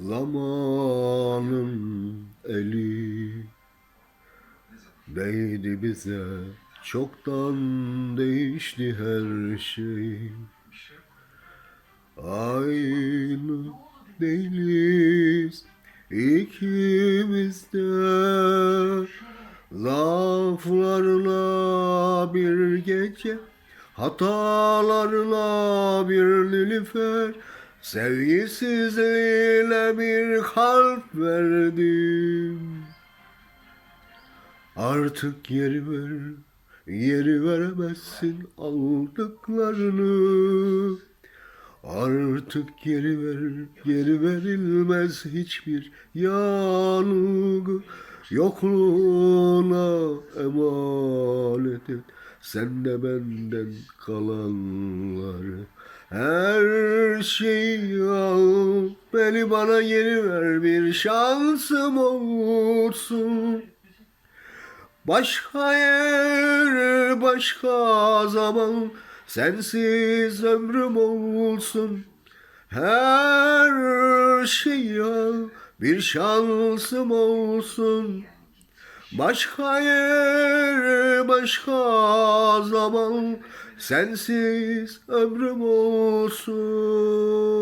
Zamanın eli değdi bize Çoktan değişti her şey. Aynı değiliz ikimiz de. Laflarla bir gece Hatalarla bir nilüfer Sevgisizliğiyle bir kalp verdim. Artık geri ver Geri veremezsin aldıklarını. Artık geri ver, geri verilmez hiçbir yanılgı Yokluğuna emanet et. Sen de benden kalanları Her şeyi al Beni bana geri ver bir şansım olsun. Başka yer, başka zaman Sensiz ömrüm olsun. Her şey al bir şansım olsun Başka yer, başka zaman Sensiz ömrüm olsun